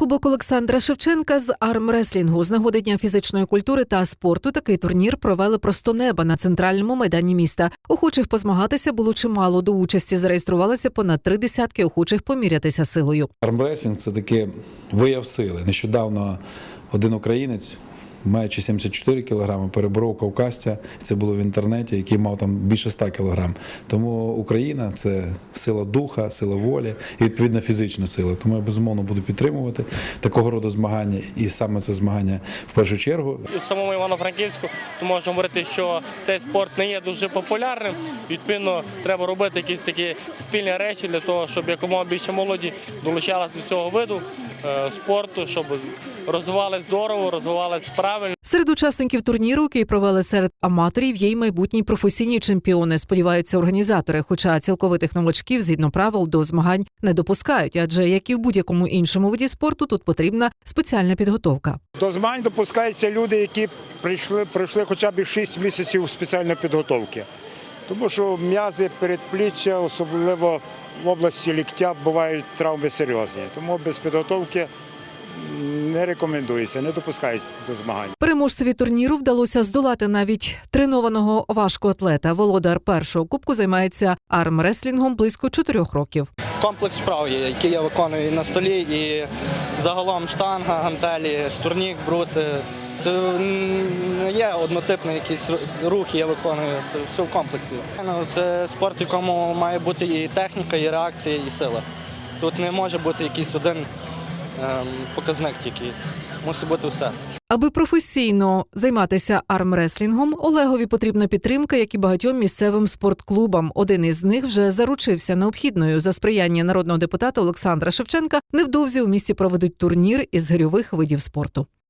Кубок Олександра Шевченка з армреслінгу з нагоди дня фізичної культури та спорту такий турнір провели просто неба на центральному майдані міста. Охочих позмагатися було чимало. До участі зареєструвалося понад три десятки охочих помірятися силою. Армреслінг це таке вияв сили. Нещодавно один українець, маючи 74 кілограми, переборов кавказця. Це було в інтернеті, який мав там більше 100 кілограм. Тому Україна це сила духа, сила волі і відповідно фізична сила. Тому я безумовно буду підтримувати такого роду змагання, і саме це змагання в першу чергу. в самому Івано-Франківську, можна говорити, що цей спорт не є дуже популярним. Відповідно, треба робити якісь такі спільні речі для того, щоб якомога більше молоді долучалась до цього виду е, спорту, щоб розвивались здорово, розвивались правильно. Серед учасників турніру, який провели серед аматорів, є й майбутні професійні чемпіони. Сподіваються організатори. Хоча цілковитих новачків згідно правил до змагань не допускають, адже як і в будь-якому іншому виді спорту, тут потрібна спеціальна підготовка. До змагань допускаються люди, які прийшли, пройшли хоча б 6 місяців спеціальної підготовки. Тому що м'язи, передпліччя, особливо в області ліктя, бувають травми серйозні. Тому без підготовки не рекомендується, не допускають до змагань. Переможцеві турніру вдалося здолати навіть тренованого важкоатлета. Володар першого кубку займається армреслінгом близько чотирьох років. комплекс вправ, є, який я виконую і на столі, і загалом штанга, гантелі, штурнік, бруси. Це не є однотипний якийсь рух, я виконую. Це все в комплексі. Ну, Це спорт, в якому має бути і техніка, і реакція, і сила. Тут не може бути якийсь один показник тільки. Мусить бути все. Аби професійно займатися армреслінгом, Олегові потрібна підтримка, як і багатьом місцевим спортклубам. Один із них вже заручився необхідною за сприяння народного депутата Олександра Шевченка. Невдовзі у місті проведуть турнір із гирьових видів спорту.